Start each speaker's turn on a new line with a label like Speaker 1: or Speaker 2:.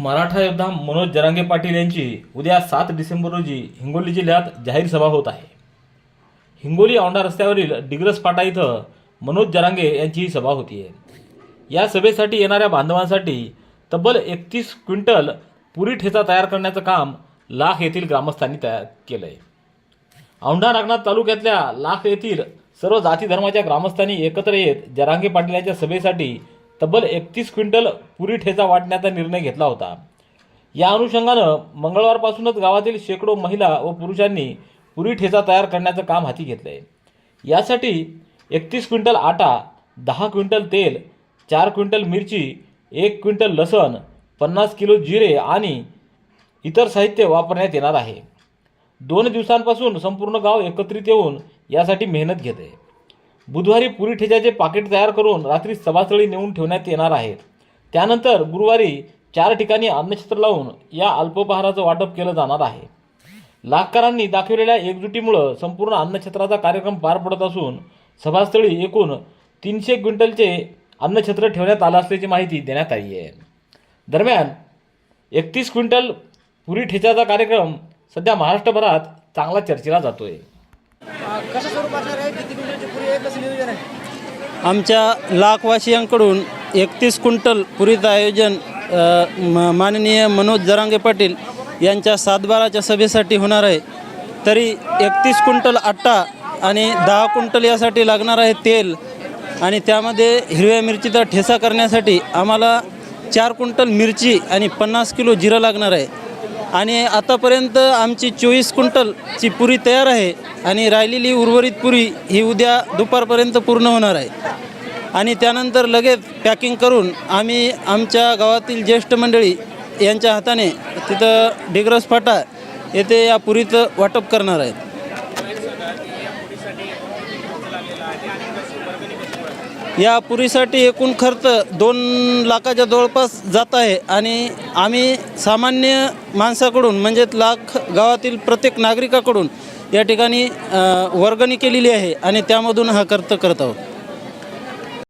Speaker 1: मराठा योद्धा मनोज जरांगे पाटील यांची उद्या सात डिसेंबर रोजी हिंगोली जिल्ह्यात जाहीर सभा होत आहे. हिंगोली औंढा रस्त्यावरील डिग्रस फाटा इथं मनोज जरांगे यांची ही सभा होती आहे या सभेसाठी येणाऱ्या बांधवांसाठी तब्बल एकतीस क्विंटल पुरी ठेचा तयार करण्याचं काम लाख येथील ग्रामस्थांनी तयार केलं आहे औंढा नागनाथ तालुक्यातल्या लाख येथील सर्व जाती धर्माच्या ग्रामस्थांनी एकत्र येत जरांगे पाटील यांच्या सभेसाठी तब्बल एकतीस क्विंटल पुरी ठेचा वाटण्याचा निर्णय घेतला होता. या अनुषंगानं मंगळवारपासूनच गावातील शेकडो महिला व पुरुषांनी पुरी ठेचा तयार करण्याचं काम हाती घेतलं आहे यासाठी एकतीस क्विंटल आटा दहा क्विंटल तेल चार क्विंटल मिरची एक क्विंटल लसण पन्नास किलो जिरे आणि इतर साहित्य वापरण्यात येणार आहे. दोन दिवसांपासून संपूर्ण गाव एकत्रित येऊन यासाठी मेहनत घेते आहे बुधवारी पुरी ठेच्याचे पाकिट तयार करून रात्री सभास्थळी नेऊन ठेवण्यात येणार आहे त्यानंतर गुरुवारी चार ठिकाणी अन्नछत्र लावून या अल्पोपहाराचं वाटप केलं जाणार आहे. लाखकारांनी दाखवलेल्या एकजुटीमुळं संपूर्ण अन्नछत्राचा कार्यक्रम पार पडत असून सभास्थळी एकूण तीनशे क्विंटलचे अन्नछत्र ठेवण्यात आलं असल्याची माहिती देण्यात आली आहे. दरम्यान एकतीस क्विंटल पुरी ठेच्याचा कार्यक्रम सध्या महाराष्ट्रभरात चांगला चर्चेला जातो
Speaker 2: आहे कशा असणार आहे किती क्विंटलची पुरी आहे? कसं नियोजन आहे?
Speaker 3: आमच्या लाखवासियांकडून एकतीस क्विंटल पुरीचं आयोजन अ, म- माननीय मनोज जरांगे पाटील यांच्या सातबाराच्या सभेसाठी होणार आहे. तरी एकतीस क्विंटल आट्टा आणि दहा क्विंटल यासाठी लागणार आहे तेल आणि त्यामध्ये हिरव्या मिरचीचा ठेसा करण्यासाठी आम्हाला चार क्विंटल मिरची आणि पन्नास किलो जिरं लागणार आहे. आणि आतापर्यंत आमची चोवीस क्विंटलची पुरी तयार आहे आणि राहिलेली उर्वरित पुरी ही उद्या दुपारपर्यंत पूर्ण होणार आहे. आणि त्यानंतर लगेच पॅकिंग करून आम्ही आमच्या गावातील ज्येष्ठ मंडळी यांच्या हाताने तिथं डिग्रस फाटा येथे या पुरीचं वाटप करणार आहेत. या पुरीसाठी एकूण खर्च दोन लाखाच्या जवळपास जात आहे आणि आम्ही सामान्य माणसाकडून म्हणजेच लाख गावातील प्रत्येक नागरिकाकडून या ठिकाणी वर्गणी केलेली आहे आणि त्यामधून हा खर्च करत आहोत.